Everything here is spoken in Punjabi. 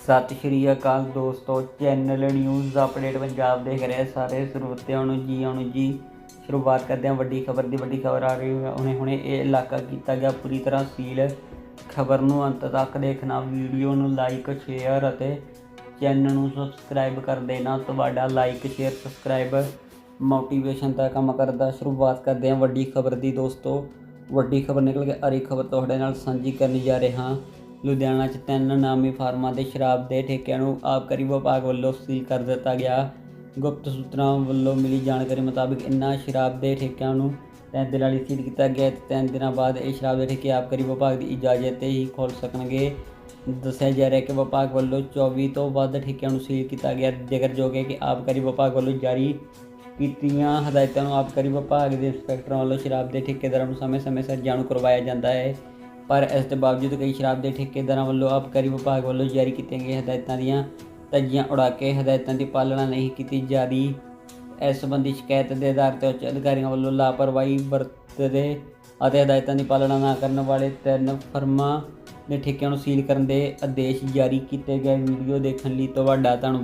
ਸਤਿ ਸ਼੍ਰੀ ਅਕਾਲ ਦੋਸਤੋ ਚੈਨਲ ਨਿਊਜ਼ ਅਪਡੇਟ ਪੰਜਾਬ ਦੇਖ ਰਹੇ ਸਾਰੇ ਸਰੋਤਿਆਂ ਨੂੰ ਜੀ, ਆਉਣ ਜੀ। ਸ਼ੁਰੂਆਤ ਕਰਦੇ ਹਾਂ, ਵੱਡੀ ਖਬਰ ਦੀ, ਵੱਡੀ ਖਬਰ ਆ ਰਹੀ ਹੈ। ਹੁਣੇ ਹੁਣੇ ਇਹ ਇਲਾਕਾ ਕੀਤਾ ਗਿਆ ਪੂਰੀ ਤਰ੍ਹਾਂ ਸੀਲ। ਖਬਰ ਨੂੰ ਅੰਤ ਤੱਕ ਦੇਖਣਾ, ਵੀਡੀਓ ਨੂੰ ਲਾਈਕ ਸ਼ੇਅਰ ਅਤੇ ਚੈਨਲ ਨੂੰ ਸਬਸਕ੍ਰਾਈਬ ਕਰ ਦੇਣਾ। ਤੁਹਾਡਾ ਲਾਈਕ ਸ਼ੇਅਰ ਸਬਸਕ੍ਰਾਈਬ ਮੋਟੀਵੇਸ਼ਨ ਦਾ ਕੰਮ ਕਰਦਾ। ਸ਼ੁਰੂਆਤ ਕਰਦੇ ਹਾਂ, ਵੱਡੀ ਖਬਰ ਦੀ ਦੋਸਤੋ। ਵੱਡੀ ਖਬਰ ਨਿਕਲ ਕੇ ਅਰੀ ਖਬਰ ਤੁਹਾਡੇ ਨਾਲ ਸਾਂਝੀ ਕਰਨ ਜਾ ਰਹੇ। ਹਾਂ ਲੁਧਿਆਣਾ 'ਚ ਤਿੰਨ ਨਾਮੀ ਫਾਰਮਾਂ ਦੇ ਸ਼ਰਾਬ ਦੇ ਠੇਕਿਆਂ ਨੂੰ ਆਬਕਾਰੀ ਵਿਭਾਗ ਵੱਲੋਂ ਸੀਲ ਕਰ ਦਿੱਤਾ ਗਿਆ। ਗੁਪਤ ਸੂਤਰਾਂ ਵੱਲੋਂ ਮਿਲੀ ਜਾਣਕਾਰੀ ਮੁਤਾਬਕ ਇਨ੍ਹਾਂ ਸ਼ਰਾਬ ਦੇ ਠੇਕਿਆਂ ਨੂੰ ਤਿੰਨ ਦਿਨਾਂ ਲਈ ਸੀਲ ਕੀਤਾ ਗਿਆ ਤੇ ਤਿੰਨ ਦਿਨਾਂ ਬਾਅਦ ਇਹ ਸ਼ਰਾਬ ਦੇ ਠੇਕੇ ਆਬਕਾਰੀ ਵਿਭਾਗ ਦੀ ਇਜਾਜ਼ਤ ਤੇ ਹੀ ਖੋਲ ਸਕਣਗੇ। ਦੱਸਿਆ ਜਾ ਰਿਹਾ ਕਿ ਵਿਭਾਗ ਵੱਲੋਂ 24 ਤੋਂ ਵੱਧ ਠੇਕਿਆਂ ਨੂੰ ਸੀਲ ਕੀਤਾ ਗਿਆ। ਜੇਕਰ ਹੈ ਕਿ ਆਬਕਾਰੀ ਵਿਭਾਗ ਵੱਲੋਂ ਜਾਰੀ ਕੀਤੀਆਂ ਹਦਾਇਤਾਂ ਨੂੰ ਆਬਕਾਰੀ ਵਿਭਾਗ ਦੇ ਇੰਸਪੈਕਟਰਾਂ ਵੱਲੋਂ ਸ਼ਰਾਬ ਦੇ ਠੇਕੇਦਾਰਾਂ ਨੂੰ ਸਮੇਂ-ਸਮੇਂ ਸਿਰ ਜਾਣੂ ਕਰਵਾਇਆ ਜਾਂਦਾ ਹੈ। ਪਰ ਇਸ ਦੇ ਬਾਵਜੂਦ ਕਈ ਸ਼ਰਾਬ ਦੇ ਠੇਕੇਦਾਰਾਂ ਵੱਲੋਂ ਆਬਕਾਰੀ ਵਿਭਾਗ ਵੱਲੋਂ ਜਾਰੀ ਕੀਤੀਆਂ ਗਈਆਂ ਹਦਾਇਤਾਂ ਦੀਆਂ ਧੱਜੀਆਂ ਉਡਾ ਕੇ ਹਦਾਇਤਾਂ ਦੀ ਪਾਲਣਾ ਨਹੀਂ ਕੀਤੀ ਜਾ ਰਹੀ ਇਸ ਸੰਬੰਧੀ ਸ਼ਿਕਾਇਤ ਦੇ ਆਧਾਰ ਤੇ ਉੱਚ ਅਧਿਕਾਰੀਆਂ ਵੱਲੋਂ ਲਾਪਰਵਾਹੀ ਵਰਤਦੇ ਅਤੇ ਹਦਾਇਤਾਂ ਦੀ ਪਾਲਣਾ ਨਾ ਕਰਨ ਵਾਲੇ ਤਿੰਨ ਫਰਮਾਂ ਦੇ ਠੇਕਿਆਂ ਨੂੰ ਸੀਲ ਕਰਨ ਦੇ ਆਦੇਸ਼ ਜਾਰੀ ਕੀਤੇ ਗਏ। ਵੀਡੀਓ ਦੇਖਣ ਲਈ ਤੁਹਾਡਾ ਧੰਨਵਾਦ।